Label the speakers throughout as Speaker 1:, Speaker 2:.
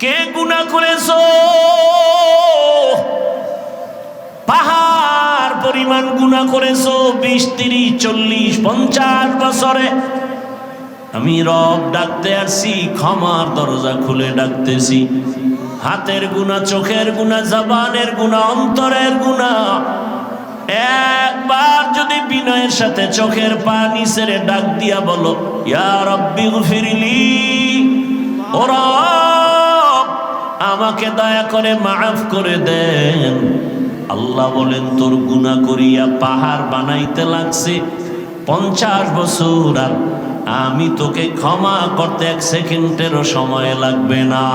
Speaker 1: কে গুণা করেছ? পাহাড় পরিমাণ গুণা করেছ? বিশ, তিরিশ, চল্লিশ, পঞ্চাশ বছরে। আমি রব ডাকতে আসছি, ক্ষমার দরজা খুলে ডাকতেছি। হাতের গুণা, চোখের গুণা, জবানের গুণা, অন্তরের গুণা। একবার যদি বিনয়ের সাথে চোখের পানি সেরে ডাক দিয়া বলো, ইয়া রব্বি ফিরিলি ও রব আমাকে দয়া করে মাফ করে দেন। আল্লাহ বলেন, তোর গুণা করিয়া পাহাড় বানাইতে লাগছে পঞ্চাশ বছর, আর আমি তোকে ক্ষমা করতে এক সেকেন্ডেরও সময় লাগবে না।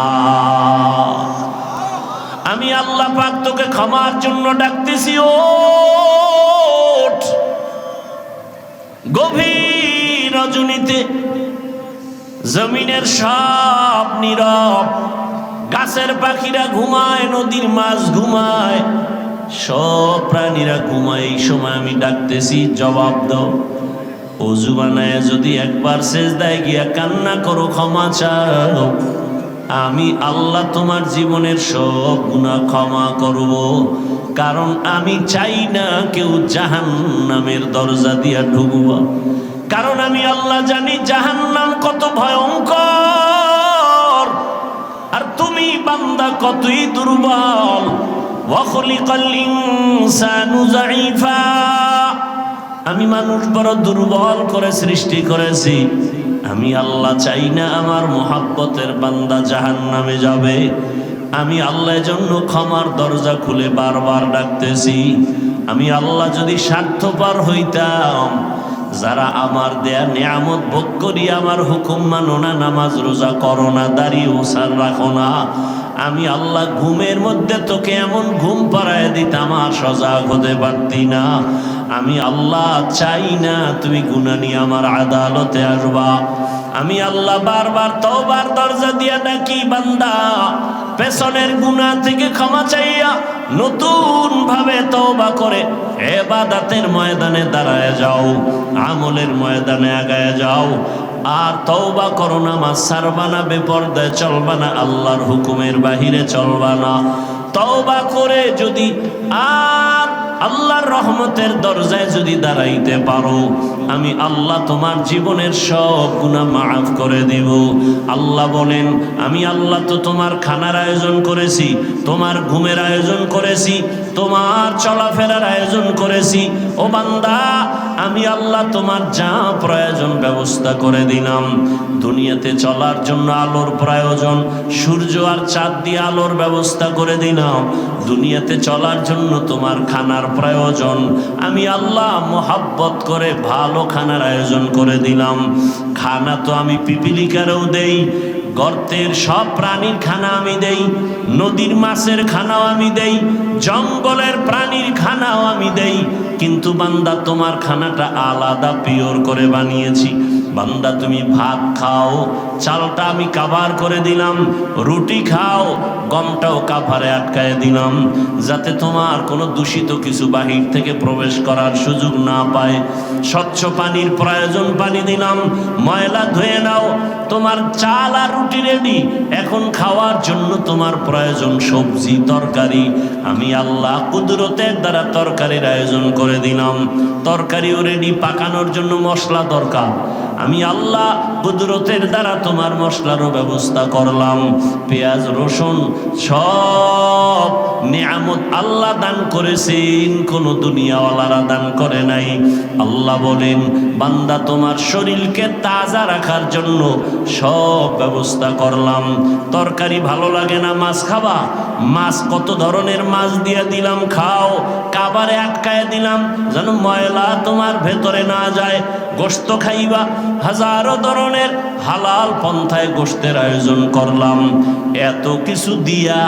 Speaker 1: আমি আল্লাহ পাক তোকে ক্ষমার জন্য ডাকতেছি, ওঠ। গভীর রজনীতে জমিনের সব নীরব গাছের পাখিরা ঘুমায়, নদীর মাছ ঘুমায়। সব প্রাণীরা ঘুমায়, এই সময় আমি ডাকতেছি, জবাব দাও। অজু বানায় যদি একবার শেষ দেয় গিয়া কান্না করো, ক্ষমা চাও। আমি আল্লাহ তোমার জীবনের সব গুণা ক্ষমা করব। কারণ আমি চাই না কেউ জাহান নামের দরজা দিয়া ঢুকব কারণ আমি আল্লাহ জানি জাহান্নাম কত ভয়ঙ্কর। আর তুমি বান্দা কতই দুর্বল। আমি মানুষ বড় দুর্বল করে সৃষ্টি করেছি। আমি আল্লাহ চাই না আমার মোহাব্বতের বান্দা জাহান নামে যাবে। আমি আল্লাহর জন্য ক্ষমার দরজা খুলে বারবার ডাকতেছি। আমি আল্লাহ যদি স্বার্থপর হইতাম যারা আমার দেয়া নিয়ামত ভোগ করি, আমার হুকুম মানো না, নামাজ রোজা করো না, দাড়ি ওসার রাখো না। আমি আল্লাহ ঘুমের মধ্যে তোকে এমন ঘুম পাড়ায় দিতাম, আর সজাগ হতে পারতি না। আমি আল্লাহ চাই না তুমি গুণা নিয়ে আমার আদালতে আসবা। আমি আল্লাহ বারবার তওবার দরজা দিয়া ডাকি, বান্দা, পেছনের গুণা থেকে ক্ষমা চাইয়া নতুন ভাবে তওবা করে এবাদাতের ময়দানে দাঁড়ায় যাও, আমলের ময়দানে আগায় যাও। আর তওবা করো না, মা সারবানা বেপর্দায় চলবা না, আল্লাহর হুকুমের বাহিরে চলবা না। তওবা করে যদি আর আল্লাহর রহমতের দরজায় যদি দাঁড়াইতে পারো, আমি আল্লাহ তোমার জীবনের সব গুণা মাফ করে দেব। আল্লাহ বলেন, আমি আল্লাহ তো তোমার খানার আয়োজন করেছি, তোমার ঘুমের আয়োজন করেছি তোমার চলাফেরার আয়োজন করেছি। ও বান্দা, আমি আল্লাহ তোমার যা প্রয়োজন ব্যবস্থা করে দিলাম। দুনিয়াতে চলার জন্য আলোর প্রয়োজন, সূর্য আর চাঁদ দিয়ে আলোর ব্যবস্থা করে দিলাম। দুনিয়াতে চলার জন্য তোমার খানার প্রয়োজন, আমি আল্লাহ মোহাব্বত করে ভালো খানার আয়োজন করে দিলাম। খানা তো আমি পিপিলিকারেও দেই গর্তের সব প্রাণীর খানা আমি দেই, নদীর মাছের খানাও আমি দেই, জঙ্গলের প্রাণীর খানাও আমি দেই। কিন্তু বান্দা, তোমার খানাটা আলাদা পিওর করে বানিয়েছি। বান্দা, তুমি ভাত খাও, চালটা আমি কাভার করে দিলাম, রুটি খাও, গমটাও কাভারে আটকায় দিলাম, যাতে তোমার কোনো দূষিত কিছু বাহির থেকে প্রবেশ করার সুযোগ না পায়। স্বচ্ছ পানির প্রয়োজন পানি দিলাম, ময়লা ধুয়ে নাও, তোমার চাল আর রুটি রেডি এখন খাওয়ার জন্য তোমার প্রয়োজন সবজি, তরকারি। আমি আল্লাহ কুদরতের দ্বারা তরকারির আয়োজন করে দিলাম। তরকারিও রেডি পাকানোর জন্য মশলা দরকার। আমি আল্লাহ কুদরতের দ্বারা তোমার মশলারও ব্যবস্থা করলাম। পেঁয়াজ, রসুন সব নিয়ামত আল্লাহ দান করেছেন, কোন দুনিয়াওয়ালারা দান করে নাই। আল্লাহ বলেন, বান্দা তোমার শরীরকে তাজা রাখার জন্য সব ব্যবস্থা করলাম। তরকারি ভালো লাগে না, মাছ খাবা? মাছ কত ধরনের মাছ দিয়ে দিলাম, খাও। কাবারে আটকায় দিলাম, যেন ময়লা তোমার ভেতরে না যায়। গোস্ত খাইবা, হাজারো ধরনের হালাল পন্থায় গোস্তের আয়োজন করলাম। এত কিছু দিয়া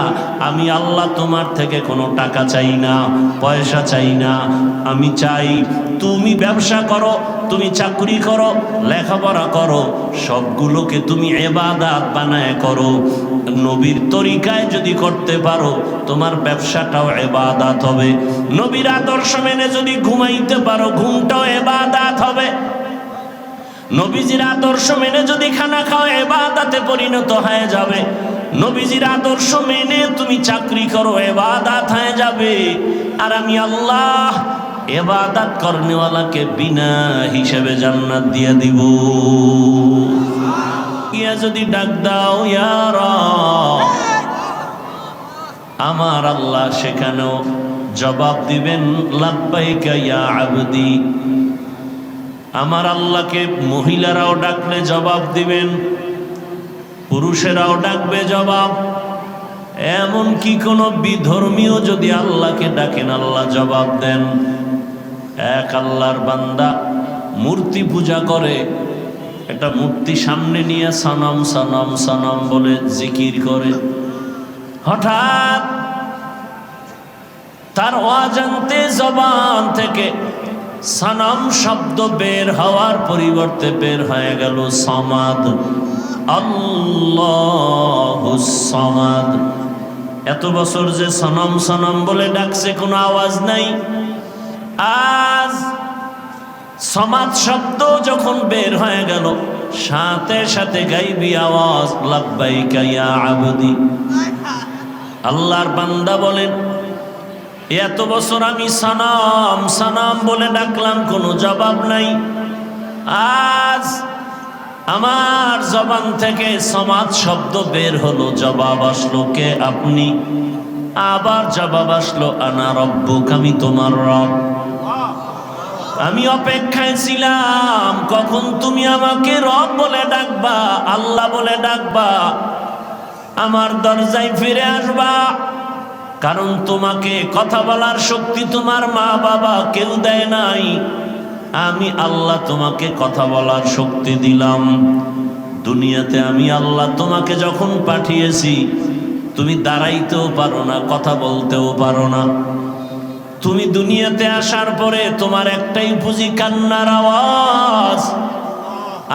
Speaker 1: আমি আল্লাহ তোমার থেকে কোনো টাকা চাই না, পয়সা চাই না। আমি চাই তুমি ব্যবসা করো, তুমি চাকরি করো, লেখাপড়া করো, সবগুলোকে তুমি এবাদাত বানায় করো। নবীর তরিকায় যদি করতে পারো, তোমার ব্যবসাটাও এবাদাত হবে। নবীর আদর্শ মেনে যদি ঘুমাইতে পারো, ঘুমটাও এবাদাত হবে। নবীজির আদর্শ মেনে যদি খানা খাও, এবাদাতে পরিণত হয়ে যাবে। নবীজির আদর্শ মেনে তুমি চাকরি করো, এবাদাত হয়ে যাবে। আর আমি আল্লাহ এবাদাত করনেওয়ালাকে বিনা হিসেবে জান্নাত দিয়ে দিব। ইয়া যদি ডাক দাও ইয়ার আমার আল্লাহ সেখানেও জবাব দিবেন আবদি। আমার আল্লাহকে মহিলারাও ডাকলে জবাব দিবেন, পুরুষেরাও ডাকবে জবাব। এমন কি কোনো বিধর্মীয় যদি আল্লাহকে ডাকেন, আল্লাহ জবাব দেন। এক আল্লাহর বান্দা মূর্তি পূজা করে একটা মূর্তি সামনে নিয়ে সনম সনম সনম বলে জিকির করে। হঠাৎ তার অজান্তে জবান থেকে সনম শব্দ বের হওয়ার পরিবর্তে বের হয়ে গেল সমাদ। সমাদ। এত বছর যে সনম সনম বলে ডাকছে কোনো আওয়াজ নাই। আজ সমাজ শব্দ যখন বের হয়ে গেল, সাথে সাথে গাইবি আওয়াজ, লাব্বাইকা ইয়া আবদি। আল্লাহর বান্দা বলেন, এত বছর আমি সানাম সানাম বলে ডাকলাম, কোনো জবাব নাই। আজ আমার জবান থেকে সমাজ শব্দ বের হলো, জবাব আসলো, কে আপনি? আবার জবাব আসলো, আনা রব্বুক, আমি তোমার রব। আমি অপেক্ষায় ছিলাম, কখন তুমি আমাকে রব বলে ডাকবা, আল্লাহ বলে ডাকবা, আমার দরজায় ফিরে আসবা। কারণ তোমাকে কথা বলার শক্তি তোমার মা বাবা কেউ দেয় নাই। আমি আল্লাহ তোমাকে কথা বলার শক্তি দিলাম। দুনিয়াতে আমি আল্লাহ তোমাকে যখন পাঠিয়েছি, তুমি দাঁড়াইতেও পারো না, কথা বলতেও পারো না। তুমি দুনিয়াতে আসার পরে তোমার একটাই বুঝি কান্নার আওয়াজ।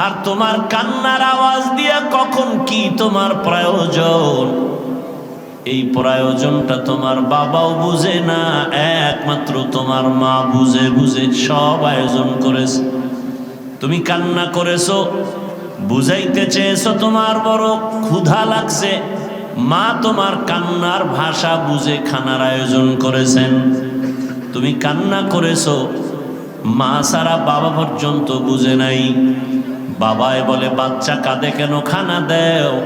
Speaker 1: আর তোমার কান্নার আওয়াজ দিয়ে কখন কি তোমার প্রয়োজন? এই প্রয়োজনটা তোমার বাবাও বুঝে না, একমাত্র তোমার মা বুঝে বুঝে সব আয়োজন করেছে। তুমি কান্না করেছ, বুঝাইতে চেয়েছো তোমার বড় ক্ষুধা লাগছে। মা তোমার কান্নার ভাষা বুঝে খানার আয়োজন করেছেন। তুমি কান্না করেছ, মা সারা বাবা পর্যন্ত বুঝে নাই। বাবায় বলে, বাচ্চা কাঁদে কেন? খানা দেও।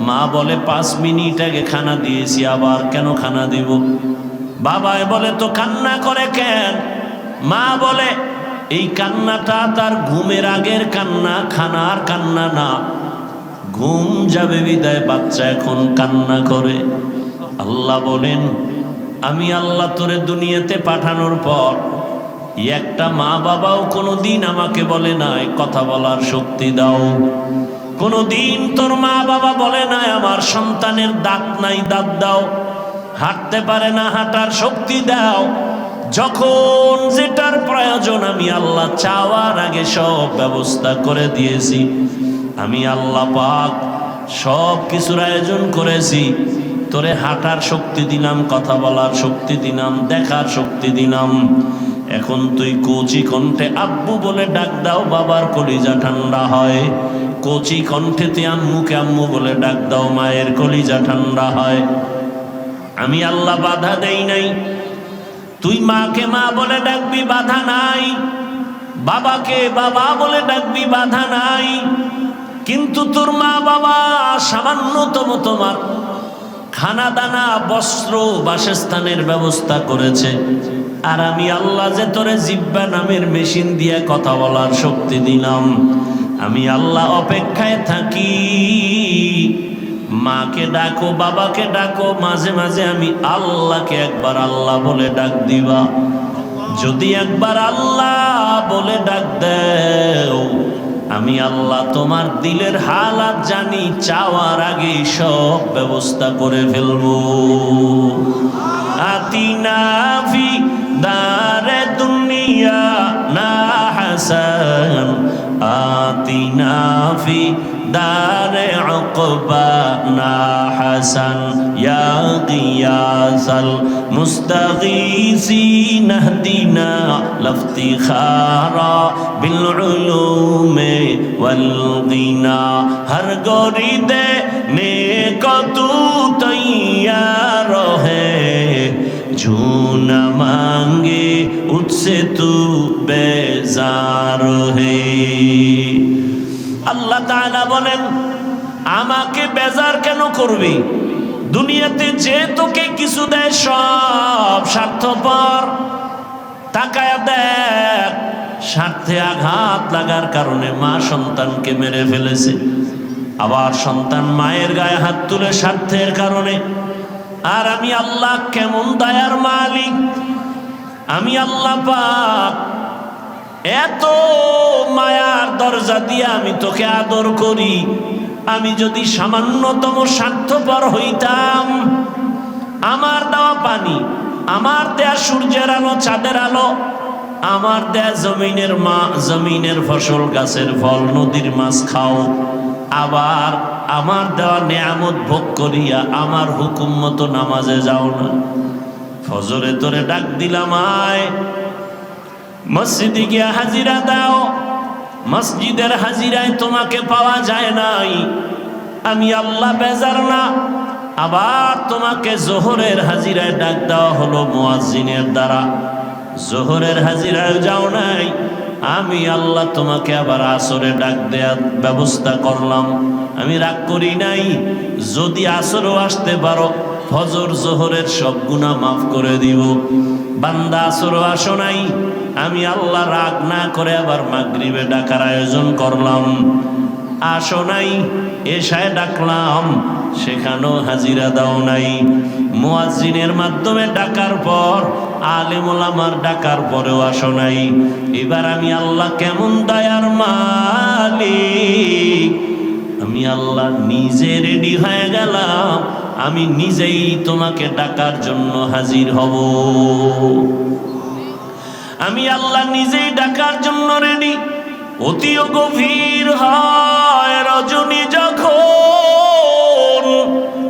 Speaker 1: মা বলে, পাঁচ মিনিট আগে খানা দিয়েছি, আবার কেন খানা দিব? বাবায় বলে, তো কান্না করে কেন? মা বলে, এই কান্নাটা তার ঘুমের আগের কান্না, খানার কান্না না। ঘুম যাবে বিদায়, বাচ্চা এখন কান্না করে। আল্লাহ বলেন আমি আল্লাহ তোরে দুনিয়াতে পাঠানোর পর একটা মা বাবাও কোনো দিন আমাকে বলে নাই, কথা বলার শক্তি দাও। কোনো দিন তোর মা বাবা বলে নাই, আমার সন্তানের দাঁত নাই, দাঁত দাও। হাঁটতে পারে না, হাঁটার শক্তি দাও। যখন যেটার প্রয়োজন আমি আল্লাহ চাওয়ার আগে সব ব্যবস্থা করে দিয়েছি। আমি আল্লাহ পাক সব কিছুর আয়োজন করেছি। তোরে হাঁটার শক্তি দিলাম, কথা বলার শক্তি দিলাম, দেখার শক্তি দিলাম। এখন তুই কচি কণ্ঠে আব্বু বলে ডাক দাও, বাবার কলিজা ঠান্ডা হয়। কচি কণ্ঠে তুই আম্মুকে আম্মু বলে ডাক দাও, মায়ের কলিজা ঠান্ডা হয়। আমি আল্লাহ বাধা দেই নাই। তুই মাকে মা বলে ডাকবি, বাধা নাই। বাবাকে বাবা বলে ডাকবি, বাধা নাই। কিন্তু তোর মা বাবা সামান্যতম তোমার খানা দানা বস্ত্র বাসস্থানের ব্যবস্থা করেছে। আর আমি আল্লাহ যে তোরে জিব্বা নামের মেশিন দিয়ে কথা বলার শক্তি দিলাম। আমি আল্লাহ অপেক্ষায় থাকি। মাকে ডাকো, বাবাকে ডাকো, মাঝে মাঝে আমি আল্লাহকে একবার আল্লাহ বলে ডাক দিবা। যদি একবার আল্লাহ বলে ডাক দেও আমি আল্লাহ তোমার দিলের হালাত জানি, চাওয়ার আগে সব ব্যবস্থা করে ফেলব। আতিনাফি দারে দুনিয়া না হাসান দারে دار عقبانا حسن يا غياث المستغيثين اهدنا لافتخارا بالعلوم والغنى هر غريد نیکو تو تیار ہے جو نہ مانگے اس سے تو بیزار ہے আল্লাহ তাআলা বলেন, আমাকে বেজার কেন করবি? দুনিয়াতে যে তোকে কিছু দেয় সব স্বার্থপর। তাকায় দেখ, স্বার্থে আঘাত লাগার কারণে মা সন্তানকে মেরে ফেলেছে। আবার সন্তান মায়ের গায়ে হাত তুলে স্বার্থের কারণে। আর আমি আল্লাহ কেমন দয়ার মালিক? আমি আল্লাহ পাক এত মায়ার দরজা দিয়ে আমি তোকে আদর করি। আমি যদি সামান্যতম স্বার্থপর হইতাম, আমার দেওয়া পানি, আমার দেয়া সূর্যের আলো, চাঁদের আলো, আমার দেয়া জমিনের মা, জমিনের ফসল, গাছের ফল, নদীর মাছ খাও। আবার আমার দেওয়া নেয়ামত ভোগ করিয়া আমার হুকুম মতো নামাজে যাও না। ফজরে তোরে ডাক দিলাম, আয়। মসজিদে গিয়া হাজিরা দাও। মসজিদের হাজিরায় তোমাকে পাওয়া যায় নাই। আমি আল্লাহ বেজার না। আবার তোমাকে জোহরের হাজিরায় ডাক দেওয়া হলো মুয়াজ্জিনের দ্বারা। জোহরের হাজিরায় যাও নাই। আমি আল্লাহ তোমাকে আবার আসরে ডাক দেওয়ার ব্যবস্থা করলাম। আমি রাগ করি নাই। যদি আসরও আসতে পারো ফজর জোহরের সব গুণা মাফ করে দিব। বান্দা আসরও আসো নাই। আমি আল্লাহ রাগ না করে আবার মাগরিবে ডাকার আয়োজন করলাম। আসো নাই, এসায় ডাকলাম, সেখানেও হাজিরা দাও নাই। মুয়াজ্জিনের মাধ্যমে ডাকার পর আলেমুল আমার ডাকার পরেও আসো নাই। এবার আমি আল্লাহ কেমন দয়ার মালিক? আমি আল্লাহ নিজে রেডি হয়ে গেলাম আমি নিজেই তোমাকে ডাকার জন্য হাজির হব। আমি আল্লাহ নিজেই ডাকার জন্য রেডি অতিও গভীর হয় রজনী যখন,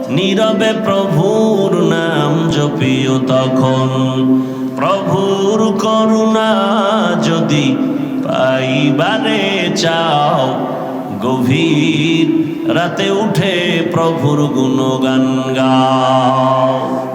Speaker 1: নীরবে প্রভুর নাম জপিও তখন। প্রভুর করুণা যদি পাইবারে চাও গভীর রাতে উঠে প্রভুর গুণগান গাও।